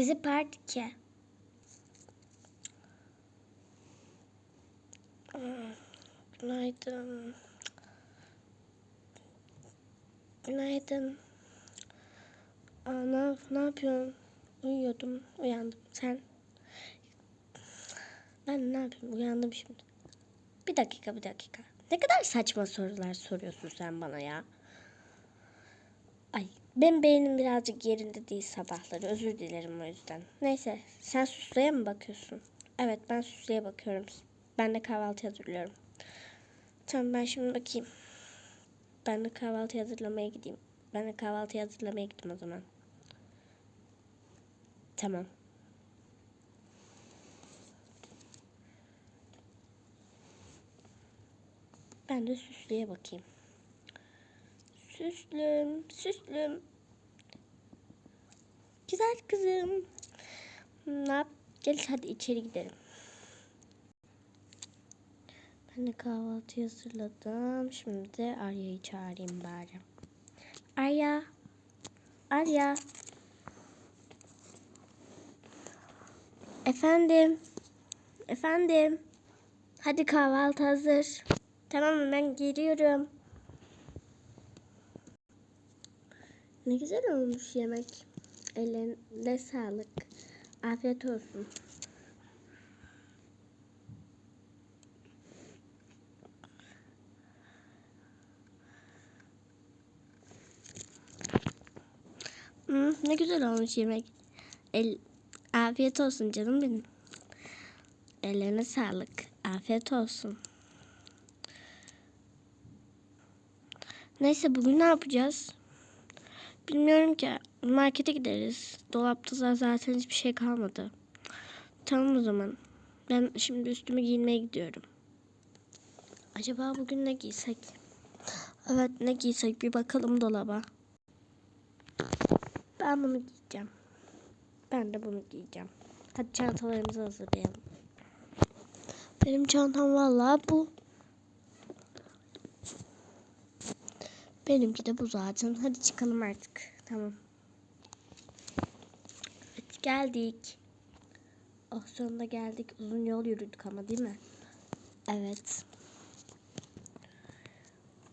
Dizi part 2. Günaydın. Günaydın. Aa, ne, ne yapıyorsun? Uyuyordum. Uyandım. Sen? Ben ne yapayım? Uyandım şimdi. Bir dakika, bir dakika. Ne kadar saçma sorular soruyorsun sen bana ya. Ay, ben beynim birazcık yerinde değil sabahları. Özür dilerim o yüzden. Neyse, sen Süslü'ye mi bakıyorsun? Evet, ben Süslü'ye bakıyorum. Ben de kahvaltı hazırlıyorum. Tamam, ben şimdi bakayım. Ben de kahvaltı hazırlamaya gideyim. Ben de kahvaltı hazırlamaya gittim o zaman. Tamam. Ben de Süslü'ye bakayım. Süslüm, süslüm. Güzel kızım. Ne yap? Gel hadi içeri gidelim. Ben de kahvaltı hazırladım. Şimdi Arya'yı çağırayım bari. Arya. Arya. Efendim. Efendim. Hadi kahvaltı hazır. Tamam ben geliyorum. Ne güzel olmuş yemek. Ellerine sağlık. Afiyet olsun. Hmm, ne güzel olmuş yemek. El, afiyet olsun canım benim. Ellerine sağlık. Afiyet olsun. Neyse bugün ne yapacağız? Bilmiyorum ki. Markete gideriz. Dolapta da zaten hiçbir şey kalmadı. Tamam o zaman. Ben şimdi üstümü giyinmeye gidiyorum. Acaba bugün ne giysek? Evet ne giysek bir bakalım dolaba. Ben bunu giyeceğim. Ben de bunu giyeceğim. Hadi çantalarımızı hazırlayalım. Benim çantam vallahi bu. Benimki de bu zaten. Hadi çıkalım artık. Tamam. Hadi geldik. Oh sonunda geldik. Uzun yol yürüdük ama değil mi? Evet.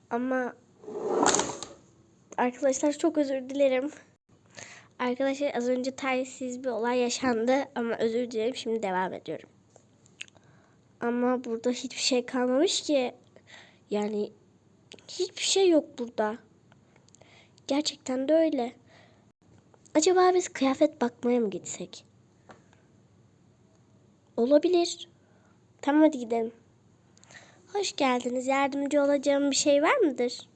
Ama arkadaşlar çok özür dilerim. Arkadaşlar az önce talihsiz bir olay yaşandı ama özür dilerim. Şimdi devam ediyorum. Ama burada hiçbir şey kalmamış ki. Yani hiçbir şey yok burada. Gerçekten de öyle. Acaba biz kıyafet bakmaya mı gitsek? Olabilir. Tamam hadi gidelim. Hoş geldiniz. Yardımcı olacağım bir şey var mıdır?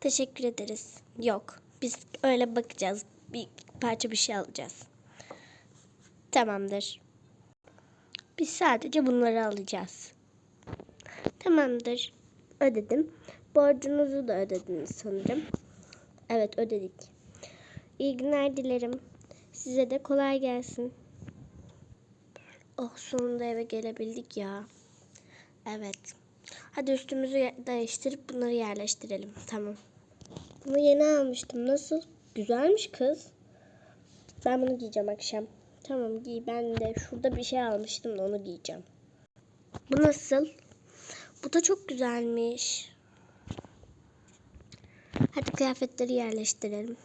Teşekkür ederiz. Yok. Biz öyle bakacağız. Bir parça bir şey alacağız. Tamamdır. Biz sadece bunları alacağız. Tamamdır. Ödedim. Borcunuzu da ödediniz sanırım. Evet ödedik. İyi günler dilerim. Size de kolay gelsin. Oh sonunda eve gelebildik ya. Evet. Hadi üstümüzü değiştirip bunları yerleştirelim. Tamam. Bunu yeni almıştım. Nasıl? Güzelmiş kız. Ben bunu giyeceğim akşam. Tamam giy. Ben de şurada bir şey almıştım da onu giyeceğim. Bu nasıl? Bu da çok güzelmiş. Hadi kıyafetleri yerleştirelim.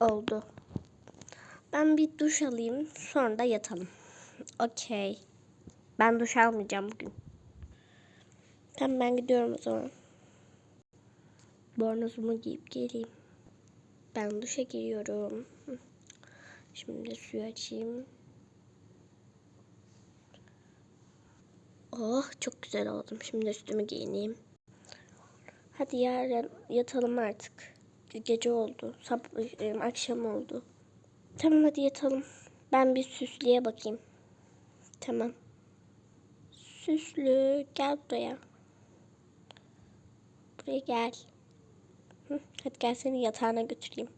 Oldu. Ben bir duş alayım. Sonra da yatalım. Okey. Ben duş almayacağım bugün. Tamam ben gidiyorum o zaman. Bornozumu giyip geleyim. Ben duşa giriyorum. Şimdi suyu açayım. Oh çok güzel oldum. Şimdi üstümü giyineyim. Hadi yarın yatalım artık. Gece oldu. Sabah, e, akşam oldu. Tamam hadi yatalım. Ben bir süslüye bakayım. Tamam. Süslü gel buraya. Buraya gel. Hı, hadi gel seni yatağına götüreyim.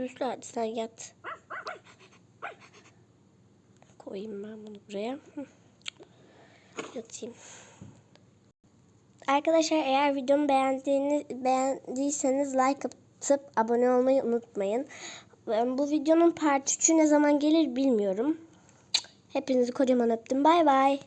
Süslü hadi sen yat. Koyayım ben bunu buraya. Yatayım. Arkadaşlar eğer videomu beğendiğini beğendiyseniz like atıp abone olmayı unutmayın. Bu videonun part 3'ü ne zaman gelir bilmiyorum. Hepinizi kocaman öptüm. Bay bay.